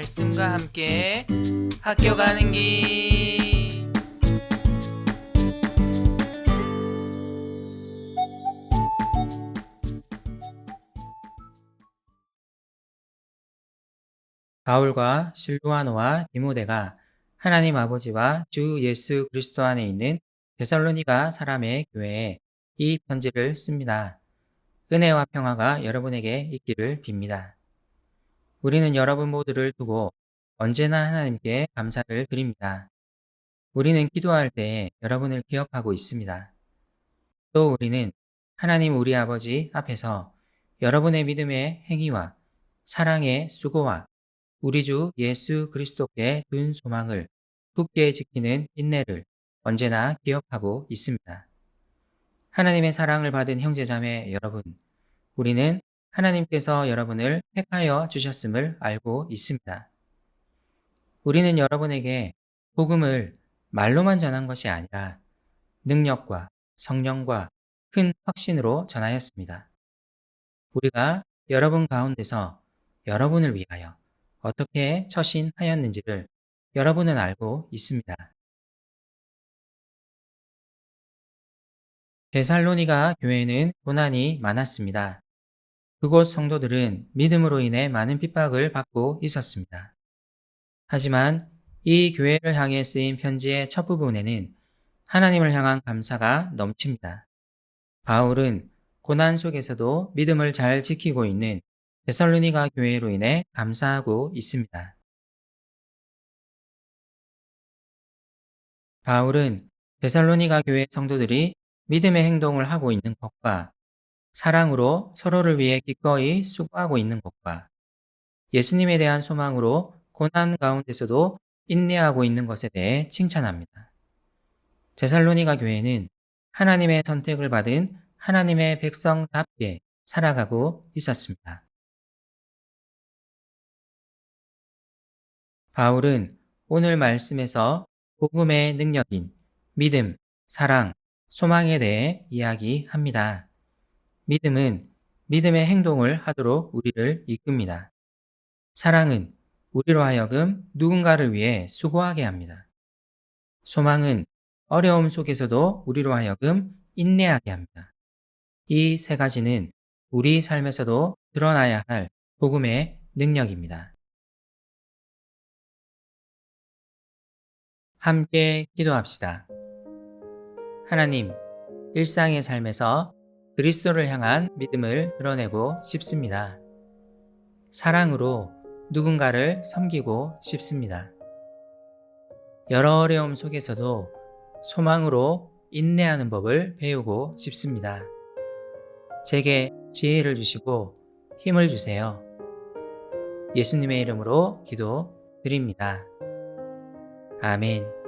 말씀과 함께 학교 가는 길. 바울과 실루아노와 디모데가 하나님 아버지와 주 예수 그리스도 안에 있는 데살로니가 사람의 교회에 이 편지를 씁니다. 은혜와 평화가 여러분에게 있기를 빕니다. 우리는 여러분 모두를 두고 언제나 하나님께 감사를 드립니다. 우리는 기도할 때 여러분을 기억하고 있습니다. 또 우리는 하나님 우리 아버지 앞에서 여러분의 믿음의 행위와 사랑의 수고와 우리 주 예수 그리스도께 둔 소망을 굳게 지키는 인내를 언제나 기억하고 있습니다. 하나님의 사랑을 받은 형제자매 여러분, 우리는 하나님께서 여러분을 택하여 주셨음을 알고 있습니다. 우리는 여러분에게 복음을 말로만 전한 것이 아니라 능력과 성령과 큰 확신으로 전하였습니다. 우리가 여러분 가운데서 여러분을 위하여 어떻게 처신하였는지를 여러분은 알고 있습니다. 데살로니가 교회에는 고난이 많았습니다. 그곳 성도들은 믿음으로 인해 많은 핍박을 받고 있었습니다. 하지만 이 교회를 향해 쓰인 편지의 첫 부분에는 하나님을 향한 감사가 넘칩니다. 바울은 고난 속에서도 믿음을 잘 지키고 있는 데살로니가 교회로 인해 감사하고 있습니다. 바울은 데살로니가 교회 성도들이 믿음의 행동을 하고 있는 것과 사랑으로 서로를 위해 기꺼이 수고하고 있는 것과 예수님에 대한 소망으로 고난 가운데서도 인내하고 있는 것에 대해 칭찬합니다. 데살로니가 교회는 하나님의 선택을 받은 하나님의 백성답게 살아가고 있었습니다. 바울은 오늘 말씀에서 복음의 능력인 믿음, 사랑, 소망에 대해 이야기합니다. 믿음은 믿음의 행동을 하도록 우리를 이끕니다. 사랑은 우리로 하여금 누군가를 위해 수고하게 합니다. 소망은 어려움 속에서도 우리로 하여금 인내하게 합니다. 이 세 가지는 우리 삶에서도 드러나야 할 복음의 능력입니다. 함께 기도합시다. 하나님, 일상의 삶에서 그리스도를 향한 믿음을 드러내고 싶습니다. 사랑으로 누군가를 섬기고 싶습니다. 여러 어려움 속에서도 소망으로 인내하는 법을 배우고 싶습니다. 제게 지혜를 주시고 힘을 주세요. 예수님의 이름으로 기도 드립니다. 아멘.